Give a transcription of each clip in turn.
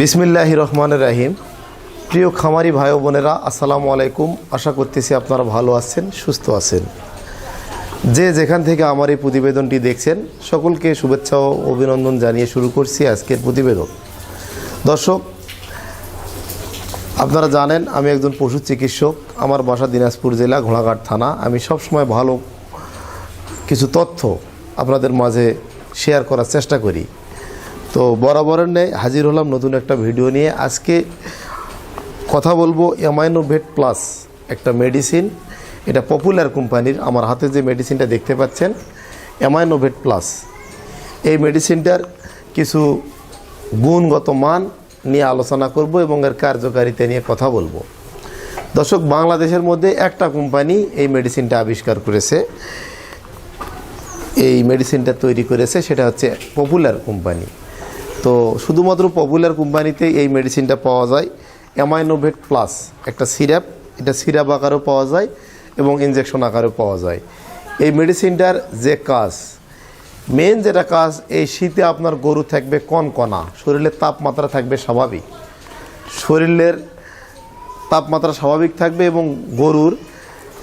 বিসমিল্লাহ রহমান রাহিম। প্রিয় খামারি ভাই বোনেরা, আসসালামু আলাইকুম। আশা করতেছি আপনারা ভালো আছেন, সুস্থ আছেন। যে যেখান থেকে আমার এই প্রতিবেদনটি দেখছেন, সকলকে শুভেচ্ছা ও অভিনন্দন জানিয়ে শুরু করছি আজকের প্রতিবেদন। দর্শক, আপনারা জানেন, আমি একজন পশু চিকিৎসক। আমার বাসা দিনাজপুর জেলা, ঘোড়াঘাট থানা। আমি সবসময় ভালো কিছু তথ্য আপনাদের মাঝে শেয়ার করার চেষ্টা করি। তো বরাবরের নেই, হাজির হলাম নতুন একটা ভিডিও নিয়ে। আজকে কথা বলব এমাইনোভেট প্লাস একটা মেডিসিন এটা পপুলার কোম্পানির আমার হাতে যে মেডিসিনটা দেখতে পাচ্ছেন এমাইনোভেট প্লাস এই মেডিসিনটার কিছু গুণগত মান নিয়ে আলোচনা করব এবং এর কার্যকারিতা নিয়ে কথা বলব। দর্শক, বাংলাদেশের মধ্যে একটা কোম্পানি এই মেডিসিনটা আবিষ্কার করেছে। এই মেডিসিনটা তৈরি করেছে, সেটা হচ্ছে পপুলার কোম্পানি তো শুধুমাত্র পপুলার কোম্পানিতেই এই মেডিসিনটা পাওয়া যায়। অ্যামাইনোভেট প্লাস একটা সিরাপ এটা সিরাপ আকারেও পাওয়া যায় এবং ইনজেকশন আকারেও পাওয়া যায়। এই মেডিসিনটার যে কাজ মেন যেটা কাজ, এই শীতে আপনার গরু থাকবে কনকনা, শরীরের তাপমাত্রা থাকবে স্বাভাবিক। শরীরের তাপমাত্রা স্বাভাবিক থাকবে এবং গরুর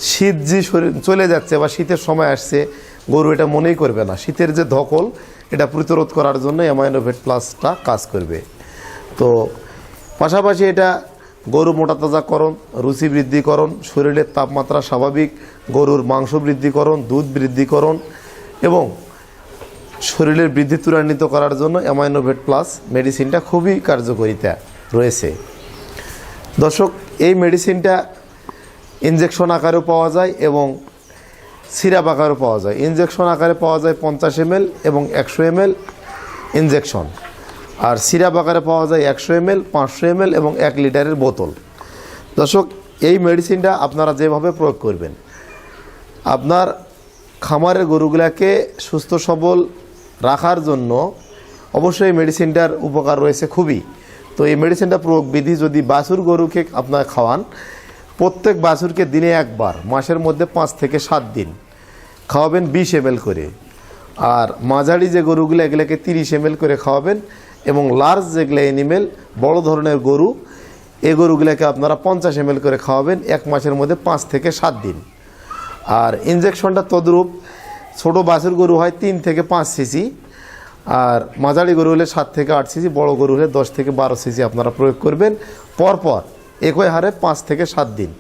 শীত যে শরীর চলে যাচ্ছে বা শীতের সময় আসছে, গরু এটা মনেই করবে না। শীতের যে ধকল এটা প্রতিরোধ করার জন্য অ্যামাইনোভেট প্লাসটা কাজ করবে। তো পাশাপাশি এটা গরু মোটা তাজাকরণ রুচি বৃদ্ধিকরণ শরীরের তাপমাত্রা স্বাভাবিক, গরুর মাংস বৃদ্ধিকরণ দুধ বৃদ্ধিকরণ এবং শরীরের বৃদ্ধি ত্বরান্বিত করার জন্য অ্যামাইনোভেট প্লাস মেডিসিনটা খুবই কার্যকরিতা রয়েছে। দর্শক, এই মেডিসিনটা ইনজেকশন আকারেও পাওয়া যায় এবং সিরাপ আকারেও পাওয়া যায়। ইনজেকশন আকারে পাওয়া যায় পঞ্চাশ এমএল এবং একশো এমএল ইনজেকশন আর সিরাপ আকারে পাওয়া যায় একশো এমএল, পাঁচশো এমএল এবং এক লিটারের বোতল। দর্শক, এই মেডিসিনটা আপনারা যেভাবে প্রয়োগ করবেন, আপনার খামারের গরুগুলাকে সুস্থ সবল রাখার জন্য অবশ্যই এই মেডিসিনটার উপকার রয়েছে খুবই। তো এই মেডিসিনটা প্রয়োগ বিধি যদি বাছুর গরুকে আপনারা খাওয়ান প্রত্যেক বাছুরকে দিনে একবার, মাসের মধ্যে পাঁচ থেকে সাত দিন। খাওয়াবেন বিশ এম করে। আর মাঝারি যে গরুগুলো, এগুলোকে তিরিশ এম করে খাওয়াবেন এবং লার্জ যেগুলো এনিমেল বড় ধরনের গরু, এ গরুগুলোকে আপনারা পঞ্চাশ এম করে খাওয়াবেন এক মাসের মধ্যে পাঁচ থেকে সাত দিন। আর ইনজেকশনটা তদ্রূপ, ছোট বাছুর গরু হয় তিন থেকে পাঁচ সিসি আর মাঝারি গরু হলে সাত থেকে আট সিসি বড় গরু হলে দশ থেকে বারো সিসি আপনারা প্রয়োগ করবেন। পরপর একই হারে পাঁচ থেকে সাত দিন।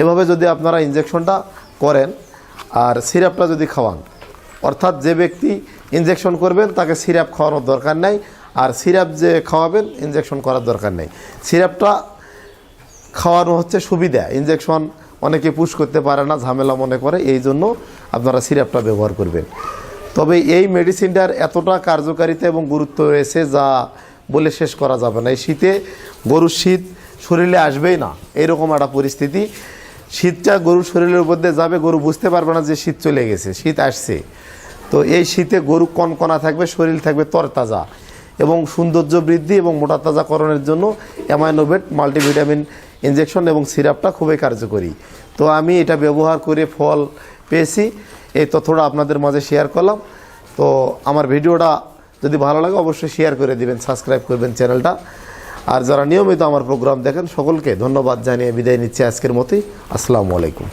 এভাবে যদি আপনারা ইনজেকশনটা করেন, আর সিরাপটা যদি খাওয়ান, অর্থাৎ যে ব্যক্তি ইনজেকশন করবেন, তাকে সিরাপ খাওয়ানোর দরকার নেই, আর সিরাপ যে খাওয়াবেন ইনজেকশন করার দরকার নেই। সিরাপটা খাওয়ানো হচ্ছে সুবিধা। ইনজেকশন অনেকে পুশ করতে পারে না, ঝামেলা মনে করে, এই জন্য আপনারা সিরাপটা ব্যবহার করবেন। তবে এই মেডিসিনটার এতটা কার্যকারিতা এবং গুরুত্ব রয়েছে, যা বলে শেষ করা যাবে না। এই শীতে গরুর শীত শরীরে আসবেই না। এরকম একটা পরিস্থিতি। শীতটা গরুর শরীরের উপর দিয়ে যাবে, গরু বুঝতে পারবে না যে শীত চলে গেছে, শীত আসছে। তো এই শীতে গরু কনকনা থাকবে, শরীর থাকবে তরতাজা এবং সৌন্দর্য বৃদ্ধি এবং মোটা তাজাকরণের জন্য অ্যামাইনোভেট, মাল্টিভিটামিন ইঞ্জেকশন এবং সিরাপটা খুবই কার্যকরী। তো আমি এটা ব্যবহার করে ফল পেয়েছি। এই তথ্যটা আপনাদের মাঝে শেয়ার করলাম। তো আমার ভিডিওটা যদি ভালো লাগে, অবশ্যই শেয়ার করে দিবেন, সাবস্ক্রাইব করবেন চ্যানেলটা। আর যারা নিয়মিত আমার প্রোগ্রাম দেখেন, সকলকে ধন্যবাদ জানিয়ে বিদায় নিচ্ছি আজকের মতোই। আসসালামু আলাইকুম।